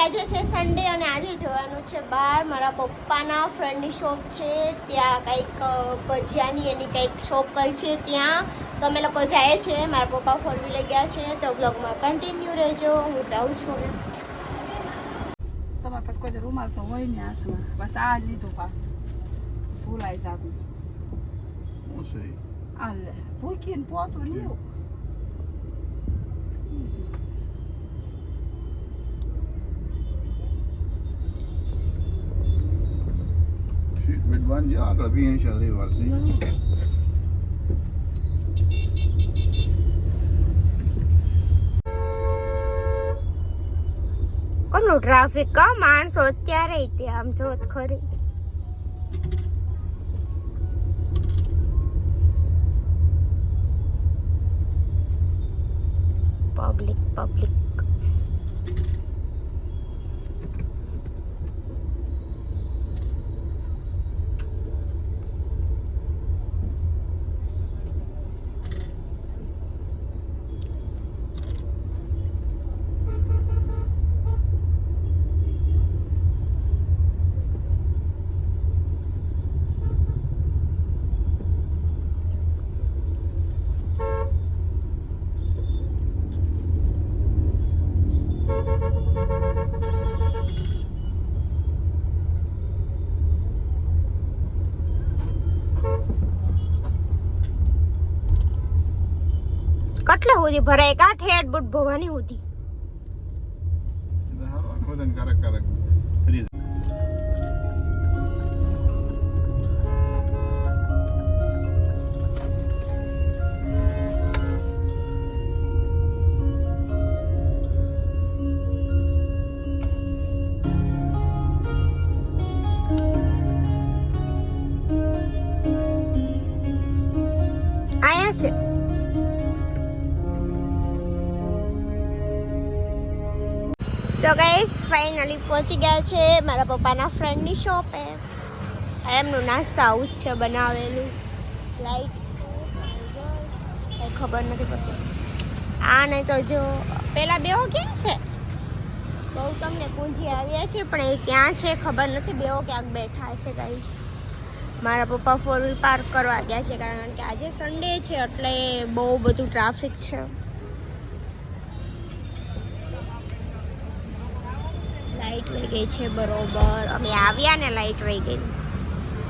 આજે છે સન્ડે અને આજે જવાનું છે બહાર. મારા પપ્પાના ફ્રેન્ડની શોપ છે. ત્યાં કંઈક ભજીયાની એની કંઈક શોપ કરી છે ત્યાં. તો અમે લોકો જાય છે. મારા પપ્પા ફોર વ્હીલર ગયા છે. તો બ્લોગમાં કન્ટિન્યુ રહેજો. હું જાઉં છું. તમારા પાસે કોઈ રૂમાલ તો હોય ને હાથમાં બસ આ લીધું પાછું. ભૂલાઈ જાતું. આ લે. ભૂકીને પોતું લ્યો સીટ બેટ બાંધજો આગળ બી અહીં ચાલી વાર ટ્રાફિક કા માણસો અત્યારે ત્યાં આમ જોત ખરી? પબ્લિક પબ્લિક કેટલા સુધી ભરાય કા ઠેઠ Boot Bhavani so guys finally પહોંચી ગયા છે મારા પપ્પાના ફ્રેન્ડની શોપે એમનું નાસ્તા હાઉસ છે બનાવેલું. લાઈટ ખબર નથી પડતી. આ નહીં તો જો, પેલા બેઓ ક્યાં છે? બહુ તમને કુંજી આવ્યા છે, પણ એ ક્યાં છે ખબર નથી. બેઓ ક્યાંક બેઠા છે ગાઈસ મારા પપ્પા ફોર વ્હીલ પાર્ક કરવા ગયા છે, કારણ કે આજે સન્ડે છે, એટલે બહુ બધું ટ્રાફિક છે. લાઈટ વહી ગઈ છે બરોબર. અમે આવ્યા ને લાઈટ વહી ગઈ.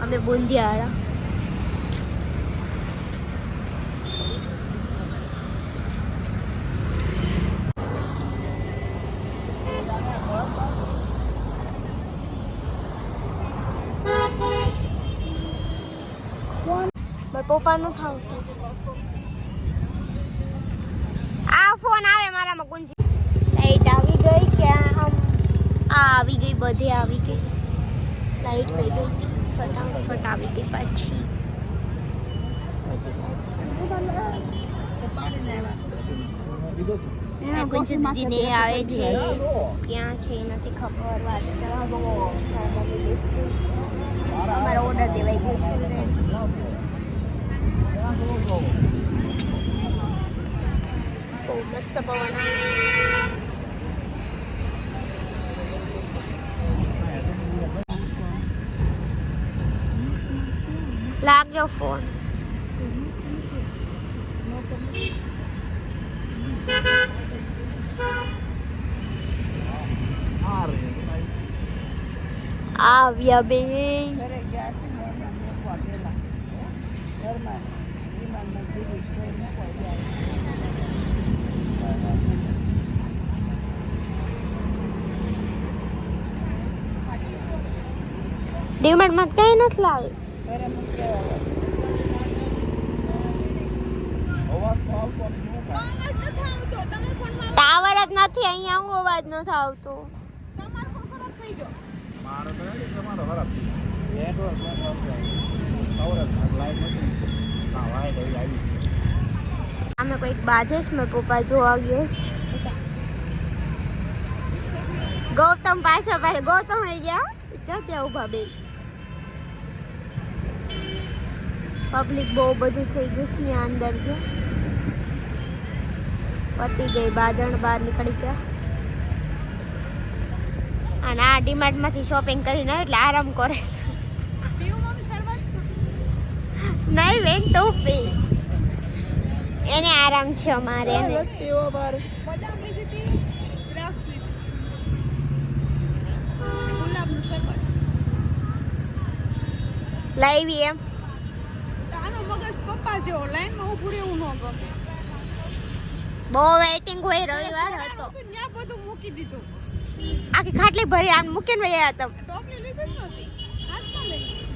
અમે બુંદિયા પપ્પા નું થાવ આ ફોન આવે મારામાં ગુંજી. લાઈટ આવી ગઈ કે આમ આ આવી ગઈ બધે આવી ગઈ. લાઈટ વહી ગઈ હતી ફટાફટ આવી ગઈ પાછી. હજી પાછી. ના ગુંજુ દીદીને આવે છે. ક્યાં છે એ નથી ખબર. વાત ચાલે છે મારા મમ્મી બેસી ગઈ છે અમારો ઓર્ડર દેવાઈ ગયો છે already. બહુ મસ્ત પવન આવે લાગ્યો ફોન આવ્યા બે ઘરે ગયા છે ને એમાં મૂકવા પેલા ઘરમાં વિમાનમાં ભેગી જોઈ મૂકવા ગયા ડિમાન્ડમાં કઈ નથી લાવી ટાવર જ નથી, અહીંયા હું અવાજ નથી આવતો. અમે કોઈક બાધે મેં પપ્પા જોવા ગયા ગૌતમ પાછા પાછા ગૌતમ આવી ગયા? જો ત્યાં ઊભા બે પબ્લિક બહુ બધું થઈ ગયું છે ત્યાં અંદર જો. પતી ગઈ બાદણ બહાર નીકળી ગયા. અને આ ડીમાર્ટમાંથી શોપિંગ કરીને એટલે આરામ કરે છે. નહીં બેન તો એને આરામ છે અમારે. લાવી એમ. મગજ પપ્પા જેવો લાઈનમાં ઊભું રહેવું ન ગમે. બહુ વેઇટિંગ હોય રવિવાર હતો. ત્યાં બધું મૂકી દીધું. આખી ખાટલી ભરી આમ મૂકીને વયા હતા. ટોપલી લીધી નહોતી.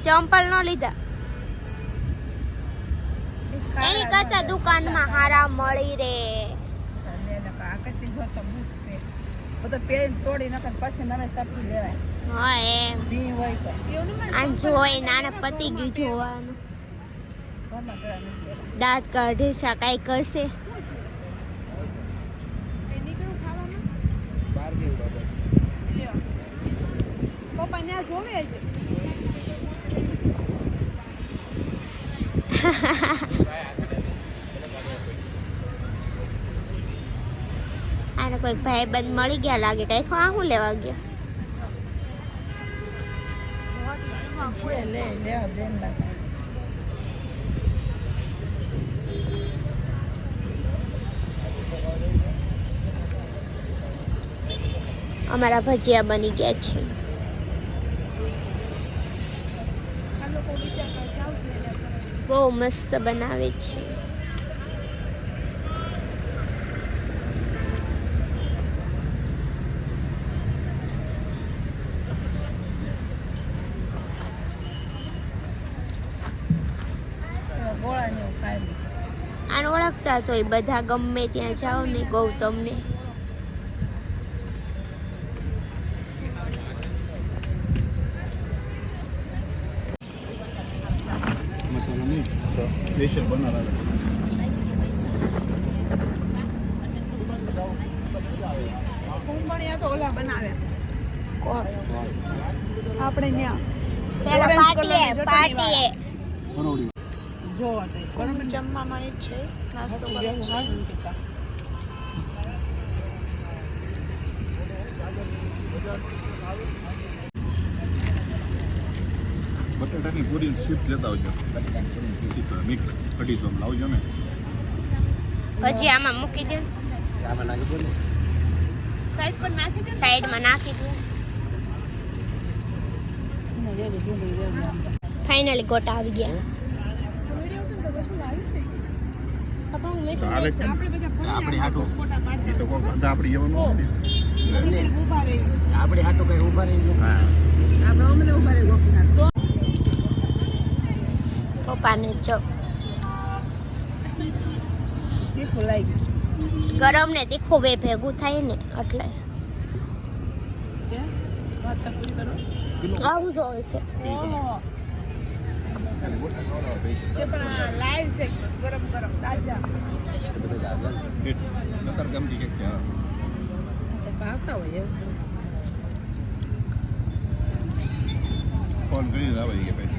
ચંપલ ન લીધા. એની કરતા દુકાનમાં હારા મળી રે. જોઈ નાના પતિ ગયું જોવાનું. દાંત કાઢે શકાય કઈ કરશે. આને કોઈ ભાઈ બંધ મળી ગયા લાગે કઈ? આ હું લેવા ગયા? લે લે. અમારા ભજીયા બની ગયા છે. બહુ મસ્ત બનાવે છે. આને ઓળખતા તો એ બધા ગમે ત્યાં જાઓ ને ગૌતમને નહીં સ્પેશિયલ બનાવેલા આપણે ત્યાં. પેલા પાટીએ પાટીએ. બરોડી જો બરાબર જમવા મળે છે. નાસ્તો કરે છે બટાટાની પૂરી સ્વીટ લેતા આવજો. મિક્સ કઢી સોમ લાવજો ને. પછી આમાં મૂકી દે. આમાં નાખી દો સાઈડ પર નાખી દે સાઈડમાં નાખી દે. ફાઇનલી ગોટા આવી ગયા? આપણે હાટું. કઈ ઊભા રહી હા. આપણે અમને ઊભા રહી તો પપ્પાને જો. ગરમ ને તીખું બે ભેગું થાય ને એટલે. કરો. આવું જોવે છે. તે પણ લાઈવ છે ગરમ ગરમ તાજા. ગમતી ભાવતા હોય એવું. ફોન કરીને આવે કે ભાઈ.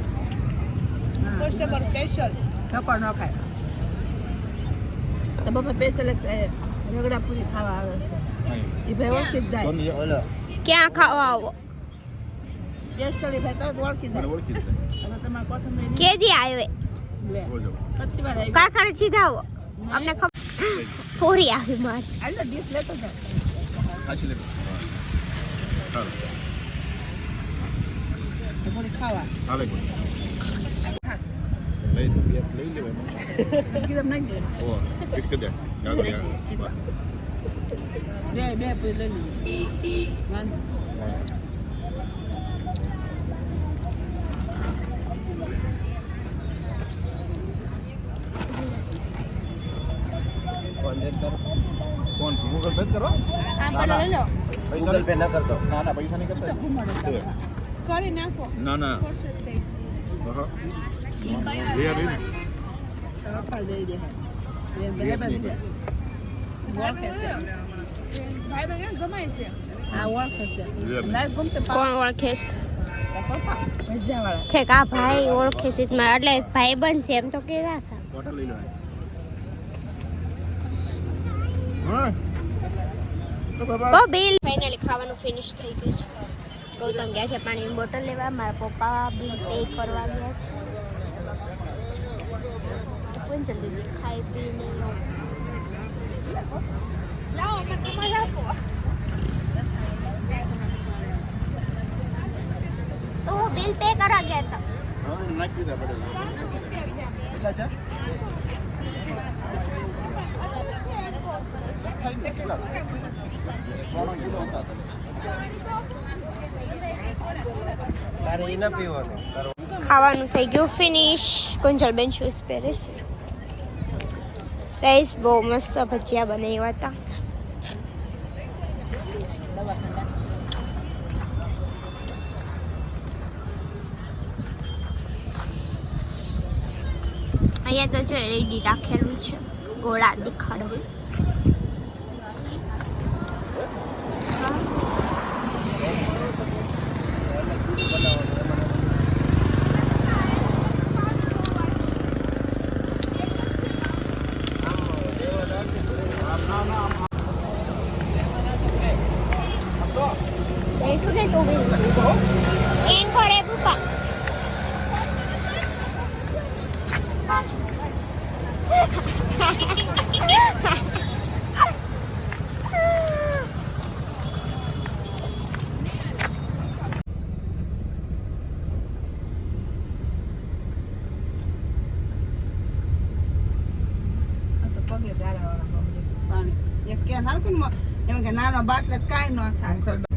કોસ્ટેબલ સ્પેશિયલ ઠકો ન ખાય. તો બાપા સ્પેશિયલ રગડા પૂરી ખાવા આવે છે. એ ભાઈ ઓળખી જ જાય. ક્યાં ખાવા આવો? સ્પેશિયલ ભાઈ તરત ઓળખી જાય. ઓળખી જાય. તમારે કોથમીર કેદી આવે? કારખાને સીધા આવો અમને ખબર પૂરી આવી મારી. આટલા ડીશ લેતો જાવ ચાલો ખાવા. હાલે બે બે પૂરી લઈ લે ફોન ગૂગલ પે કરો? આમ પેલા લઈ લો. ગૂગલ પે ના કરતો. ના ના પૈસા નહીં કરતા. કરી નાખો. ના ના. કોણ ઓળખે છે આ ભાઈ ઓળખે છે. એટલે ભાઈ બંધ એમ તો કેવા હતા. બિલ. ફાઇનલી ખાવાનું ફિનિશ થઈ ગયું છે. ગૌતમ ગયા છે, પાણીની બોટલ લેવા. મારા પપ્પા બિલ કરવા ગયા છે. પણ જલ્દી ખાઈ પીને તો હું બિલ પે કરવા ગયા હતા નાખી દે પડેલા કેટલા છે કેટલા ત્રણ કિલો હતા તારે એ ના પીવાનું. ખાવાનું થઈ ગયું. ફિનિશ કુંજલબેન શૂઝ પહેરીશ ગાઈસ બહુ મસ્ત ભજીયા બનાવ્યા હતા. અહીંયા તો જો રેડી રાખેલું છે. ગોળા બેઠું ને તો એમ પપ્પા તો પગે ગાળાવાળા બહુ બધું પાણી એક કેન હરખું એમ કે નાનો બાટલે કાંઈ ન થાય.